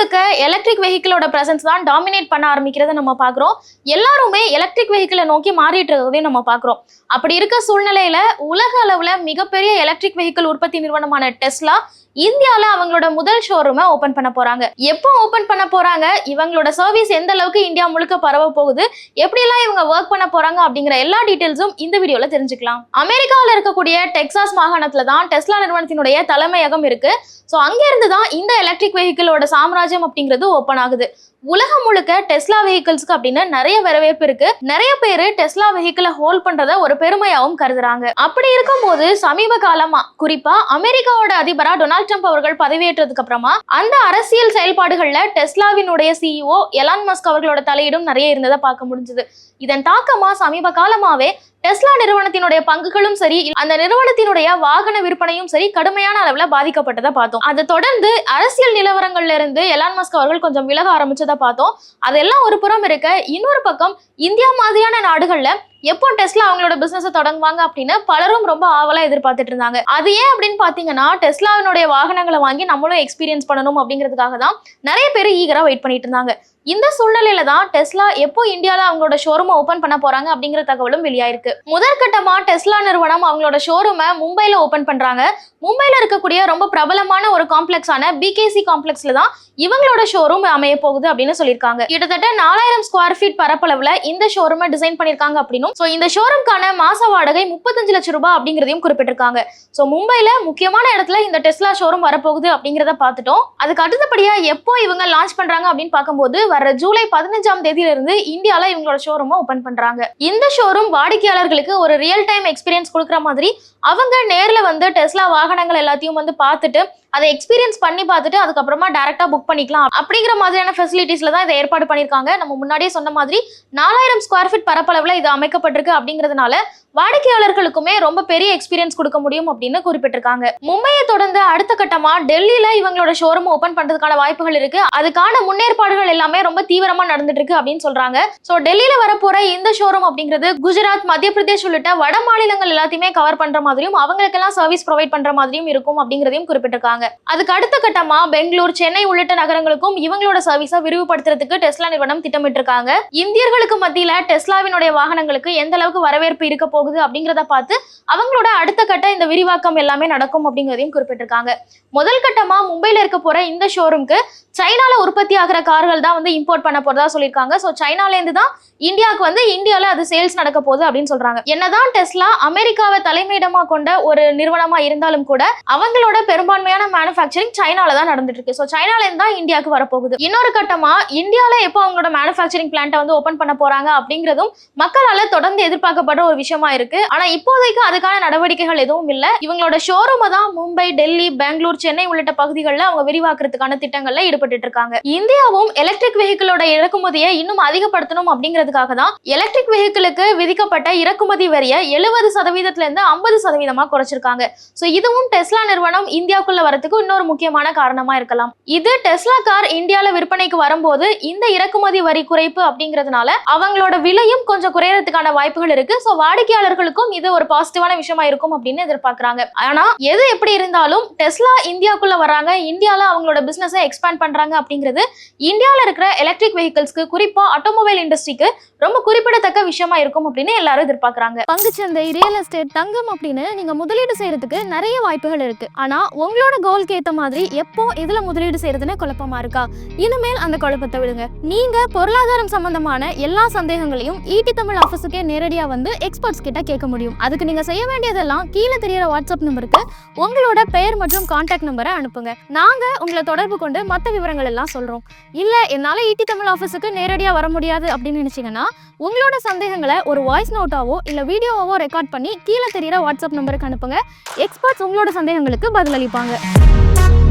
முழுக்க எலக்ட்ரிக் வெஹிக்கிளோட பிரசன்ஸ் தான் டாமினேட் பண்ண ஆரம்பிக்கிறத நம்ம பார்க்குறோம். எல்லாருமே எலக்ட்ரிக் வெஹிக்கிளை நோக்கி மாறிட்டு இருக்கிறதையும் நம்ம பார்க்குறோம். அப்படி இருக்க சூழ்நிலையில உலக அளவுல மிகப்பெரிய எலக்ட்ரிக் வெஹிக்கிள் உற்பத்தி நிறுவனமான டெஸ்லா இந்தியாவில் அவங்களோட முதல் ஷோரூமை ஓப்பன் பண்ண போறாங்க. எப்போ ஓப்பன் பண்ண போறாங்க? இவங்களோட சர்வீஸ் எந்த அளவுக்கு இந்தியா முழுக்க பரவ போகுது? எப்படியெல்லாம் இவங்க ஒர்க் பண்ண போறாங்க அப்படிங்கிற எல்லா டீட்டெயில்ஸும் இந்த வீடியோல தெரிஞ்சுக்கலாம். அமெரிக்காவில் இருக்கக்கூடிய டெக்சாஸ் மாகாணத்துல தான் டெஸ்லா நிறுவனத்தினுடைய தலைமையகம் இருக்கு. ஸோ அங்கிருந்து தான் இந்த எலக்ட்ரிக் வெஹிக்கிளோட சாம்ராஜ்யம் அப்படிங்கிறது ஓப்பன் ஆகுது. உலகம் முழுக்க டெஸ்லா வெஹிக்கிள்ஸ்க்கு அப்படின்னு நிறைய வரவேற்பு இருக்கு. நிறைய பேரு டெஸ்லா வெஹிக்கிளை ஹோல்ட் பண்றத ஒரு பெருமையாவும் கருதுறாங்க. அப்படி இருக்கும்போது சமீப காலமா குறிப்பா அமெரிக்காவோட அதிபரா டொனால்ட் ட்ரம்ப் அவர்கள் பதவியேற்றதுக்கு அப்புறமா அந்த அரசியல் செயல்பாடுகள்ல டெஸ்லாவினுடைய சிஇஓ எலான் மஸ்க் அவர்களோட தலையீடும் நிறைய இருந்ததை பார்க்க முடிஞ்சது. இதன் தாக்கமா சமீப காலமாவே டெஸ்லா நிறுவனத்தினுடைய பங்குகளும் சரி அந்த நிறுவனத்தினுடைய வாகன விற்பனையும் சரி கடுமையான அளவுல பாதிக்கப்பட்டதை பார்த்தோம். அதை தொடர்ந்து அரசியல் நிலவரங்கள்ல இருந்து எலான் மஸ்க் அவர்கள் கொஞ்சம் விலக ஆரம்பிச்சதை பார்த்தோம். அதெல்லாம் ஒரு புறம் இருக்க இன்னொரு பக்கம் இந்தியா மாதிரியான நாடுகள்ல எப்போ டெஸ்லா அவங்களோட பிசினஸ் தொடங்குவாங்க அப்படின்னு பலரும் ரொம்ப ஆவலா எதிர்பார்த்துட்டு இருந்தாங்க. அது ஏன் அப்படின்னு பாத்தீங்கன்னா டெஸ்லாவினுடைய வாகனங்களை வாங்கி நம்மளும் எக்ஸ்பீரியன்ஸ் பண்ணணும் அப்படிங்கிறதுக்காக தான் நிறைய பேர் ஈகரா வெயிட் பண்ணிட்டு இருந்தாங்க. இந்த சூழ்நிலையில தான் டெஸ்லா எப்போ இந்தியாவில் அவங்களோட ஷோரூமை ஓபன் பண்ண போறாங்க அப்படிங்கிற தகவலும் வெளியாயிருக்கு. முதற்கட்டமா டெஸ்லா நிறுவனம் அவங்களோட ஷோரூமை மும்பைல ஓபன் பண்றாங்க. மும்பைல இருக்கக்கூடிய ரொம்ப பிரபலமான ஒரு காம்ப்ளெக்ஸான பிகேசி காம்ப்ளெக்ஸ்ல தான் இவங்களோட ஷோரூம் அமைய போகுது அப்படின்னு சொல்லியிருக்காங்க. கிட்டத்தட்ட நாலாயிரம் ஸ்கொயர் ஃபீட் பரப்பளவுல இந்த ஷோரூமை டிசைன் பண்ணிருக்காங்க அப்படின்னும் ஸோ இந்த ஷோரூம்க்கான மாச வாடகை முப்பத்தஞ்சு லட்சம் ரூபாய் அப்படிங்கிறதையும் குறிப்பிட்டிருக்காங்க. ஸோ மும்பையில் முக்கியமான இடத்துல இந்த டெஸ்லா ஷோரூம் வரப்போகுது அப்படிங்கிறத பார்த்துட்டோம். அதுக்கு அடுத்தபடியாக எப்போ இவங்க லான்ச் பண்றாங்க அப்படின்னு பார்க்கும்போது வர ஜூலை பதினஞ்சாம் தேதியிலிருந்து இந்தியாவில் இவங்களோட ஷோரூமை ஓப்பன் பண்றாங்க. இந்த ஷோரூம் வாடிக்கையாளர்களுக்கு ஒரு ரியல் டைம் எக்ஸ்பீரியன்ஸ் கொடுக்குற மாதிரி அவங்க நேரில் வந்து டெஸ்லா வாகனங்கள் எல்லாத்தையும் வந்து பார்த்துட்டு அதை எக்ஸ்பீரியன்ஸ் பண்ணி பார்த்துட்டு அதுக்கப்புறமா டேரக்டா புக் பண்ணிக்கலாம். அப்படிங்கிற மாதிரியான ஃபெசிலிட்டிஸ்ல தான் இதை ஏற்பாடு பண்ணியிருக்காங்க. நம்ம முன்னாடியே சொன்ன மாதிரி நாலாயிரம் ஸ்கொயர் ஃபீட் பரப்பளவுல இது அமைக்கப்பட்டிருக்கு அப்படிங்கிறதுனால வாடிக்கையாளர்களுக்குமே ரொம்ப பெரிய எக்ஸ்பீரியன்ஸ் கொடுக்க முடியும் அப்படின்னு குறிப்பிட்டிருக்காங்க. மும்பையை தொடர்ந்து அடுத்த கட்டமா டெல்லியில இவங்களோட ஷோரூம் ஓபன் பண்றதுக்கான வாய்ப்புகள் இருக்கு. அதுக்கான முன்னேற்பாடுகள் எல்லாமே ரொம்ப தீவிரமா நடந்துட்டு இருக்கு அப்படின்னு சொல்றாங்க. சோ டெல்லியில வரப்போற இந்த ஷோரூம் அப்படிங்கிறது குஜராத் மத்திய பிரதேஷ் உள்ளிட்ட வட மாநிலங்கள் எல்லாத்தையுமே கவர் பண்ற மாதிரியும் அவங்களுக்கெல்லாம் சர்வீஸ் ப்ரொவைட் பண்ற மாதிரியும் இருக்கும் அப்படிங்கிறதையும் குறிப்பிட்டிருக்காங்க. அதுக்கு அடுத்த கட்டமா பெங்களூர் சென்னை உள்ளிட்ட நகரங்களுக்கும் இவங்களோட சர்வீஸை விரிவுபடுத்துறதுக்கு டெஸ்லா நிறுவனம் திட்டமிட்டு இருக்காங்க இந்தியர்களுக்கு மத்தியில டெஸ்லாவினுடைய வாகனங்களுக்கு எந்த அளவுக்கு வரவேற்பு இருக்க போகுது அப்படிங்கிறத பார்த்து அவங்களோட அடுத்த கட்ட இந்த விரிவாக்கம் எல்லாமே நடக்கும் அப்படிங்கிறதையும் குறிப்பிட்டிருக்காங்க. முதல் கட்டமா மும்பையில இருக்க போற இந்த ஷோரூம்க்கு சைனால உற்பத்தி ஆகிற கார்கள் தான் வந்து இம்போர்ட் பண்ண போறதா சொல்லியிருக்காங்க. ஸோ சைனால இருந்து தான் இந்தியாவுக்கு வந்து இந்தியால அது சேல்ஸ் நடக்க போகுது அப்படின்னு சொல்றாங்க. என்னதான் டெஸ்லா அமெரிக்காவை தலைமையிடமா கொண்ட ஒரு நிறுவனமா இருந்தாலும் கூட அவங்களோட பெரும்பான்மையான மேனுஃபேக்சரிங் சைனால தான் நடந்துட்டு இருக்கு ஸோ சைனால இருந்து தான் இந்தியாவுக்கு வரப்போகுது. இன்னொரு கட்டமா இந்தியால எப்போ அவங்களோட மேனுஃபேக்சரிங் பிளான்ட்டை வந்து ஓபன் பண்ண போறாங்க அப்படிங்கிறதும் மக்களால தொடர்ந்து எதிர்பார்க்கப்படுற ஒரு விஷயமா இருக்கு. ஆனா இப்போதைக்கு அதுக்கான நடவடிக்கைகள் எதுவும் இல்ல. இவங்களோட ஷோரூமை தான் மும்பை டெல்லி பெங்களூர் சென்னை உள்ளிட்ட பகுதிகளில் அவங்க விரிவாக்குறதுக்கான திட்டங்கள்ல ஈடுபட்டு இருக்காங்க. இந்தியாவும் எலக்ட்ரிக் வெஹிக்கிளோட இறக்குமதியை இன்னும் அதிகப்படுத்தணும் அப்படிங்கிறதுக்காக தான் எலக்ட்ரிக் வெஹிக்கிளுக்கு விதிக்கப்பட்ட இறக்குமதி வரிய எழுபது சதவீதத்துல இருந்து ஐம்பது சதவீதமா குறைச்சிருக்காங்க. ஸோ இதுவும் டெஸ்லா நிறுவனம் இந்தியாவுக்குள்ள வரதுக்கு இன்னொரு முக்கியமான காரணமா இருக்கலாம். இது டெஸ்லா கார் இந்தியால விற்பனைக்கு வரும்போது இந்த இறக்குமதி வரி குறைப்பு அப்படிங்கிறதுனால அவங்களோட விலையும் கொஞ்சம் குறையறதுக்கான வாய்ப்புகள் இருக்கு. ஸோ வாடிக்கையாளர்களுக்கும் இது ஒரு பாசிட்டிவான விஷயமா இருக்கும் அப்படின்னு எதிர்பார்க்கறாங்க. ஆனா எது எப்படி இருந்தாலும் டெஸ்லா இந்தியாக்குள்ள வராங்க இந்தியால அவங்களோட பிசினஸை எக்ஸ்பேண்ட் பண்றாங்க அப்படிங்கிறது இந்தியாவில் இருக்கிற எலக்ட்ரிக் வெஹிக்கிள்ஸ்க்கு குறிப்பா ஆட்டோமொபைல் இண்டஸ்ட்ரிக்கு ரொம்ப குறிப்பிடத்தக்க விஷயமா இருக்கும் அப்படின்னு எல்லாரும் எதிர்பார்க்கறாங்க. பங்குச்சந்தை ரியல் எஸ்டேட் தங்கம் அப்படின்னு நீங்க முதலீடு செய்யறதுக்கு நிறைய வாய்ப்புகள் இருக்கு. ஆனா உங்களோட கோலுக்கு ஏற்ற மாதிரி எப்போ இதில் முதலீடு செய்கிறதுன்னு குழப்பமாக இருக்கா? இனிமேல் அந்த குழப்பத்தை விடுங்க. நீங்கள் பொருளாதாரம் சம்பந்தமான எல்லா சந்தேகங்களையும் ஈட்டி தமிழ் ஆஃபீஸுக்கே நேரடியாக வந்து எக்ஸ்பர்ட்ஸ் கிட்ட கேட்க முடியும். அதுக்கு நீங்கள் செய்ய வேண்டியதெல்லாம் கீழே தெரியிற வாட்ஸ்அப் நம்பருக்கு உங்களோட பெயர் மற்றும் கான்டாக்ட் நம்பரை அனுப்புங்க. நாங்கள் உங்களை தொடர்பு கொண்டு மற்ற விவரங்கள் எல்லாம் சொல்கிறோம் இல்லை என்னால் ஈட்டி தமிழ் ஆஃபீஸுக்கு நேரடியாக வர முடியாது அப்படின்னு நினச்சிங்கன்னா உங்களோட சந்தேகங்களை ஒரு வாய்ஸ் நோட்டாவோ இல்லை வீடியோவாவோ ரெக்கார்ட் பண்ணி கீழே தெரியிற வாட்ஸ்அப் நம்பருக்கு அனுப்புங்க. எக்ஸ்பர்ட்ஸ் உங்களோட சந்தேகங்களுக்கு பதிலளிப்பாங்க. Thank you.